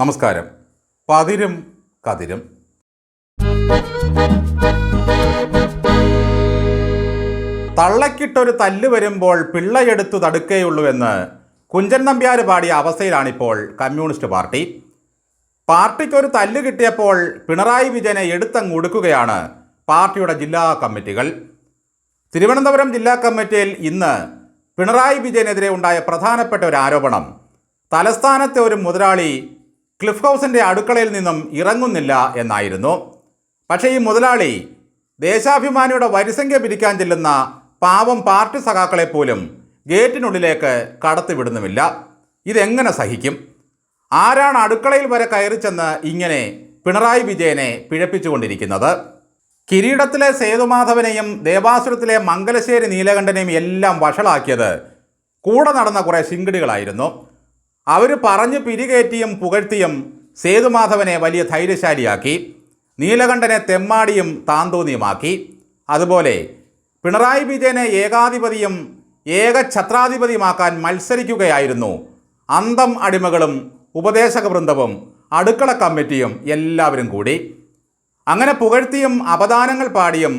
നമസ്കാരം. പതിരും കതിരും. തള്ളക്കിട്ടൊരു തല്ല് വരുമ്പോൾ പിള്ളയെടുത്തു തടുക്കേയുള്ളൂവെന്ന് കുഞ്ചൻ നമ്പ്യാർ പാടിയ അവസ്ഥയിലാണിപ്പോൾ കമ്മ്യൂണിസ്റ്റ് പാർട്ടി. പാർട്ടിക്കൊരു തല്ല് കിട്ടിയപ്പോൾ പിണറായി വിജയനെ എടുത്തങ്ങ് ഒടുക്കുകയാണ് പാർട്ടിയുടെ ജില്ലാ കമ്മിറ്റികൾ. തിരുവനന്തപുരം ജില്ലാ കമ്മിറ്റിയിൽ ഇന്ന് പിണറായി വിജയനെതിരെ ഉണ്ടായ പ്രധാനപ്പെട്ട ഒരു ആരോപണം. തലസ്ഥാനത്തെ ഒരു മുതലാളി ക്ലിഫ് ഹൗസിന്റെ അടുക്കളയിൽ നിന്നും ഇറങ്ങുന്നില്ല എന്നായിരുന്നു. പക്ഷേ ഈ മുതലാളി ദേശാഭിമാനിയുടെ വരിസംഖ്യ പിരിക്കാൻ ചെല്ലുന്ന പാവം പാർട്ടി സഖാക്കളെ പോലും ഗേറ്റിനുള്ളിലേക്ക് കടത്തിവിടുന്നുമില്ല. ഇതെങ്ങനെ സഹിക്കും? ആരാണ് അടുക്കളയിൽ വരെ കയറി ചെന്ന് ഇങ്ങനെ പിണറായി വിജയനെ പിഴപ്പിച്ചുകൊണ്ടിരിക്കുന്നത്? കിരീടത്തിലെ സേതുമാധവനെയും ദേവാസുരത്തിലെ മംഗലശ്ശേരി നീലകണ്ഠനെയും എല്ലാം വഷളാക്കിയത് കൂടെ നടന്ന കുറേ ശിങ്കിടികളായിരുന്നു. അവർ പറഞ്ഞു പിരികേറ്റിയും പുകഴ്ത്തിയും സേതുമാധവനെ വലിയ ധൈര്യശാലിയാക്കി നീലകണ്ഠനെ തെമ്മാടിയും താന്തോന്നിയുമാക്കി. അതുപോലെ പിണറായി വിജയനെ ഏകാധിപതിയും ഏകഛത്രാധിപതിയുമാക്കാൻ മത്സരിക്കുകയായിരുന്നു അന്തം അടിമകളും ഉപദേശക വൃന്ദവും അടുക്കള കമ്മിറ്റിയും എല്ലാവരും കൂടി. അങ്ങനെ പുകഴ്ത്തിയും അപദാനങ്ങൾ പാടിയും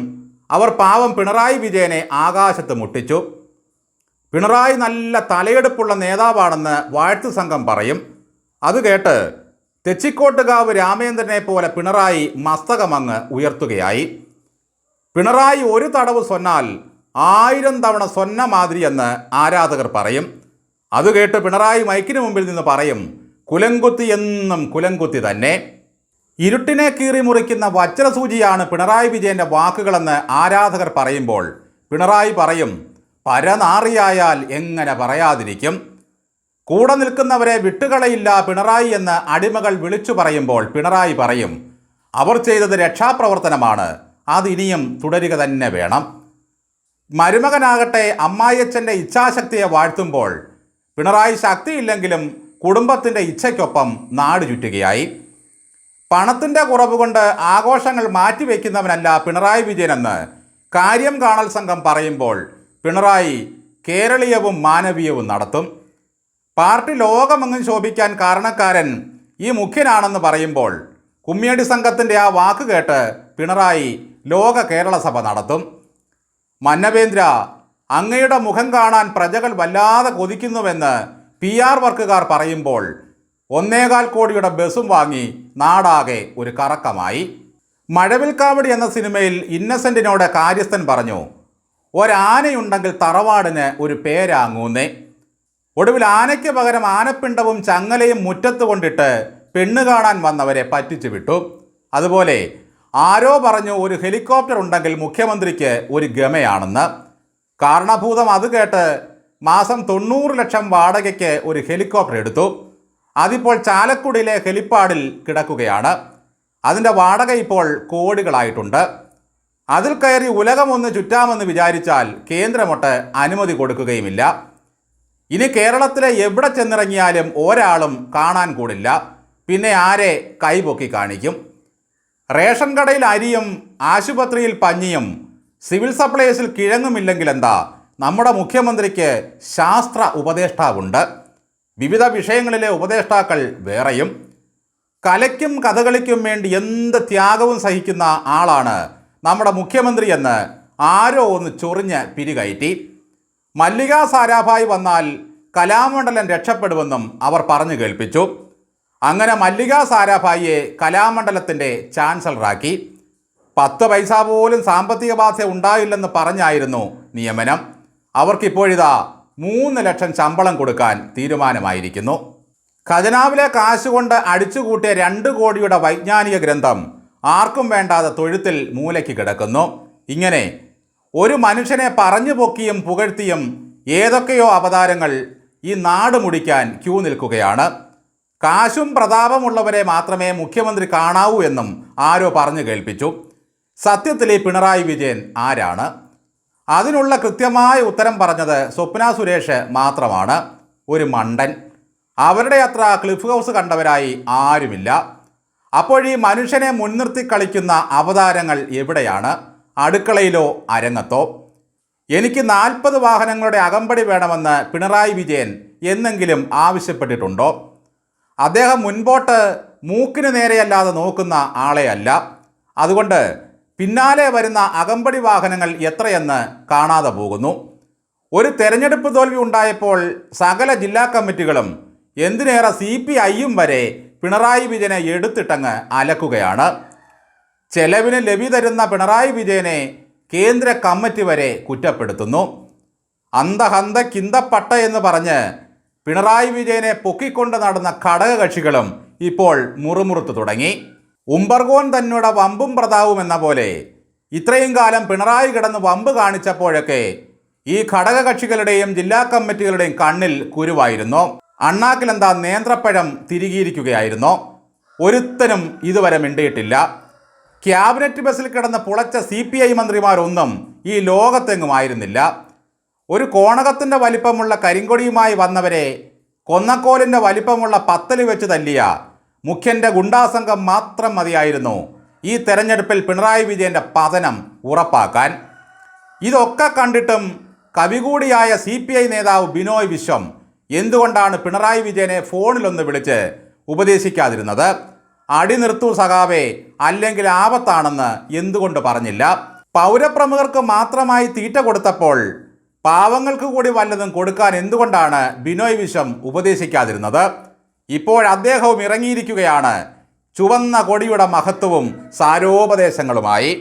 അവർ പാവം പിണറായി വിജയനെ ആകാശത്ത് മുട്ടിച്ചു. പിണറായി നല്ല തലയെടുപ്പുള്ള നേതാവാണെന്ന് വാഴ്ത്തു സംഘം പറയും. അത് കേട്ട് തെച്ചിക്കോട്ടുകാവ് രാമേന്ദ്രനെ പോലെ പിണറായി മസ്തകമങ്ങ് ഉയർത്തുകയായി. പിണറായി ഒരു തടവ് സ്വന്നാൽ ആയിരം തവണ സ്വന്ന മാതിരിയെന്ന് ആരാധകർ പറയും. അത് കേട്ട് പിണറായി മൈക്കിന് മുമ്പിൽ നിന്ന് പറയും കുലങ്കുത്തി എന്നും കുലങ്കുത്തി തന്നെ. ഇരുട്ടിനെ കീറി മുറിക്കുന്ന വജ്രസൂചിയാണ് പിണറായി വിജയന്റെ വാക്കുകളെന്ന് ആരാധകർ പറയുമ്പോൾ പിണറായി പറയും പരനാറിയായാൽ എങ്ങനെ പറയാതിരിക്കും? കൂടെ നിൽക്കുന്നവരെ വിട്ടുകളയില്ല പിണറായി എന്ന് അടിമകൾ വിളിച്ചു പറയുമ്പോൾ പിണറായി പറയും അവർ ചെയ്തത് രക്ഷാപ്രവർത്തനമാണ് അതിനിയും തുടരുക തന്നെ വേണം. മരുമകനാകട്ടെ അമ്മായിയച്ഛന്റെ ഇച്ഛാശക്തിയെ വാഴ്ത്തുമ്പോൾ പിണറായി ശക്തിയില്ലെങ്കിലും കുടുംബത്തിന്റെ ഇച്ഛയ്ക്കൊപ്പം നാട് ചുറ്റുകയായി. പണത്തിന്റെ കുറവ് കൊണ്ട് ആഘോഷങ്ങൾ മാറ്റിവെക്കുന്നവനല്ല പിണറായി വിജയനെന്ന് കാര്യം കാണൽ സംഘം പറയുമ്പോൾ പിണറായി കേരളീയവും മാനവീയവും നടത്തും. പാർട്ടി ലോകമെങ്ങും ശോഭിക്കാൻ കാരണക്കാരൻ ഈ മുഖ്യനാണെന്ന് പറയുമ്പോൾ കുമ്മിയടി സംഘത്തിന്റെ ആ വാക്ക് കേട്ട് പിണറായി ലോക കേരള സഭ നടത്തും. മന്നവേന്ദ്ര അങ്ങയുടെ മുഖം കാണാൻ പ്രജകൾ വല്ലാതെ കൊതിക്കുന്നുവെന്ന് പി ആർ വർക്കുകാർ പറയുമ്പോൾ ഒന്നേകാൽ കോടിയുടെ ബസ്സും വാങ്ങി നാടാകെ ഒരു കറക്കമായി. മഴവിൽക്കാവടി എന്ന സിനിമയിൽ ഇന്നസെന്റിനോട് കാര്യസ്ഥൻ പറഞ്ഞു ഒരാനയുണ്ടെങ്കിൽ തറവാടിന് ഒരു പേരാങ്ങൂന്നേ. ഒടുവിൽ ആനയ്ക്ക് പകരം ആനപ്പിണ്ടവും ചങ്ങലയും മുറ്റത്ത് കൊണ്ടിട്ട് പെണ്ണ് കാണാൻ വന്നവരെ പറ്റിച്ചു വിട്ടു. അതുപോലെ ആരോ പറഞ്ഞു ഒരു ഹെലികോപ്റ്റർ ഉണ്ടെങ്കിൽ മുഖ്യമന്ത്രിക്ക് ഒരു ഗമയാണെന്ന്. കാരണഭൂതം അത് കേട്ട് മാസം തൊണ്ണൂറ് ലക്ഷം വാടകയ്ക്ക് ഒരു ഹെലികോപ്റ്റർ എടുത്തു. അതിപ്പോൾ ചാലക്കുടിയിലെ ഹെലിപ്പാഡിൽ കിടക്കുകയാണ്. അതിന്റെ വാടക ഇപ്പോൾ കോടികളായിട്ടുണ്ട്. അതിൽ കയറി ഉലകമൊന്ന് ചുറ്റാമെന്ന് വിചാരിച്ചാൽ കേന്ദ്രമൊട്ട് അനുമതി കൊടുക്കുകയുമില്ല. ഇനി കേരളത്തിലെ എവിടെ ചെന്നിറങ്ങിയാലും ഒരാളും കാണാൻ കൂടില്ല. പിന്നെ ആരെ കൈപൊക്കി കാണിക്കും? റേഷൻ കടയിൽ അരിയും ആശുപത്രിയിൽ പഞ്ഞിയും സിവിൽ സപ്ലൈസിൽ കിഴങ്ങുമില്ലെങ്കിൽ എന്താ? നമ്മുടെ മുഖ്യമന്ത്രിക്ക് ശാസ്ത്ര ഉപദേഷ്ടാവുണ്ട്. വിവിധ വിഷയങ്ങളിലെ ഉപദേഷ്ടാക്കൾ വേറെയും. കലയ്ക്കും കഥകളിക്കും വേണ്ടി എന്ത് ത്യാഗവും സഹിക്കുന്ന ആളാണ് നമ്മുടെ മുഖ്യമന്ത്രി എന്ന് ആരോ ഒന്ന് ചൊറിഞ്ഞ് പിരികയറ്റി. മല്ലിക സാരാഭായ് വന്നാൽ കലാമണ്ഡലം രക്ഷപ്പെടുമെന്നും അവർ പറഞ്ഞു കേൾപ്പിച്ചു. അങ്ങനെ മല്ലിക സാരാഭായിയെ കലാമണ്ഡലത്തിന്റെ ചാൻസലറാക്കി. പത്ത് പൈസ പോലും സാമ്പത്തിക ബാധ ഉണ്ടായില്ലെന്ന് പറഞ്ഞായിരുന്നു നിയമനം. അവർക്കിപ്പോഴിതാ മൂന്ന് ലക്ഷം ശമ്പളം കൊടുക്കാൻ തീരുമാനമായിരിക്കുന്നു. ഖജനാവിലെ കാശുകൊണ്ട് അടിച്ചുകൂട്ടിയ രണ്ട് കോടിയുടെ വൈജ്ഞാനിക ഗ്രന്ഥം ആർക്കും വേണ്ടാതെ തൊഴുത്തിൽ മൂലയ്ക്ക് കിടക്കുന്നു. ഇങ്ങനെ ഒരു മനുഷ്യനെ പറഞ്ഞു പൊക്കിയും പുകഴ്ത്തിയും ഏതൊക്കെയോ അവതാരങ്ങൾ ഈ നാട് മുടിക്കാൻ ക്യൂ നിൽക്കുകയാണ്. കാശും പ്രതാപമുള്ളവരെ മാത്രമേ മുഖ്യമന്ത്രി കാണാവൂ എന്നും ആരോ പറഞ്ഞു കേൾപ്പിച്ചു. സത്യത്തിൽ ഈ പിണറായി വിജയൻ ആരാണ്? അതിനുള്ള കൃത്യമായ ഉത്തരം പറഞ്ഞത് സ്വപ്ന സുരേഷ് മാത്രമാണ്. ഒരു മണ്ടൻ. അവരുടെ അത്ര ക്ലിഫ് ഹൗസ് കണ്ടവരായി ആരുമില്ല. അപ്പോൾ ഈ മനുഷ്യനെ മുൻനിർത്തി കളിക്കുന്ന അവതാരങ്ങൾ എവിടെയാണ്? അടുക്കളയിലോ അരങ്ങത്തോ? എനിക്ക് നാൽപ്പത് വാഹനങ്ങളുടെ അകമ്പടി വേണമെന്ന് പിണറായി വിജയൻ എന്നെങ്കിലും ആവശ്യപ്പെട്ടിട്ടുണ്ടോ? അദ്ദേഹം മുൻപോട്ട് മൂക്കിന് നേരെയല്ലാതെ നോക്കുന്ന ആളെയല്ല. അതുകൊണ്ട് പിന്നാലെ വരുന്ന അകമ്പടി വാഹനങ്ങൾ എത്രയെന്ന് കാണാതെ പോകുന്നു. ഒരു തെരഞ്ഞെടുപ്പ് തോൽവി ഉണ്ടായപ്പോൾ സകല ജില്ലാ കമ്മിറ്റികളും എന്തിനേറെ സി പി ഐയും വരെ പിണറായി വിജയനെ എടുത്തിട്ടങ്ങ് അലക്കുകയാണ്. ചെലവിന് ലഭി തരുന്ന പിണറായി വിജയനെ കേന്ദ്ര കമ്മിറ്റി വരെ കുറ്റപ്പെടുത്തുന്നു. അന്തഹന്ത കിന്തപ്പട്ട എന്ന് പറഞ്ഞ് പിണറായി വിജയനെ പൊക്കിക്കൊണ്ട് നടന്ന ഘടകകക്ഷികളും ഇപ്പോൾ മുറുമുറുത്തു തുടങ്ങി. ഉംബർഗോൻ തന്നോട് വമ്പും പ്രതാവും എന്ന പോലെ ഇത്രയും കാലം പിണറായി കിടന്ന് വമ്പ് കാണിച്ചപ്പോഴൊക്കെ ഈ ഘടകകക്ഷികളുടെയും ജില്ലാ കമ്മിറ്റികളുടെയും കണ്ണിൽ കുരുവായിരുന്നു. അണ്ണാക്കിലെന്താ നേന്ത്രപ്പഴം തിരികിയിരിക്കുകയായിരുന്നു? ഒരുത്തനും ഇതുവരെ മിണ്ടിയിട്ടില്ല. ക്യാബിനറ്റ് ബസ്സിൽ കിടന്ന് പുളച്ച സി പി ഐ മന്ത്രിമാരൊന്നും ഈ ലോകത്തെങ്ങും ആയിരുന്നില്ല ഒരു കോണകത്തിന്റെ വലിപ്പമുള്ള കരിങ്കൊടിയുമായി വന്നവരെ കൊന്നക്കോലിന്റെ വലിപ്പമുള്ള പത്തൽ വെച്ച് തല്ലിയ മുഖ്യന്റെ ഗുണ്ടാസംഘം മാത്രം മതിയായിരുന്നു ഈ തെരഞ്ഞെടുപ്പിൽ പിണറായി വിജയന്റെ പതനം ഉറപ്പാക്കാൻ. ഇതൊക്കെ കണ്ടിട്ടും കവികൂടിയായ സി പി ഐ നേതാവ് ബിനോയ് വിശ്വം എന്തുകൊണ്ടാണ് പിണറായി വിജയനെ ഫോണിലൊന്ന് വിളിച്ച് ഉപദേശിക്കാതിരുന്നത്? അടി നിർത്തൂ സഖാവേ അല്ലെങ്കിൽ ആപത്താണെന്ന് എന്തുകൊണ്ട് പറഞ്ഞില്ല? പൗരപ്രമുഖർക്ക് മാത്രമായി തീറ്റ കൊടുത്തപ്പോൾ പാവങ്ങൾക്ക് കൂടി വല്ലതും കൊടുക്കാൻ എന്തുകൊണ്ടാണ് ബിനോയ് വിശ്വം ഉപദേശിക്കാതിരുന്നത്? ഇപ്പോൾ അദ്ദേഹവും ഇറങ്ങിയിരിക്കുകയാണ്. ചുവന്ന കൊടിയുടെ മഹത്വവും സാരോപദേശങ്ങളുമായി.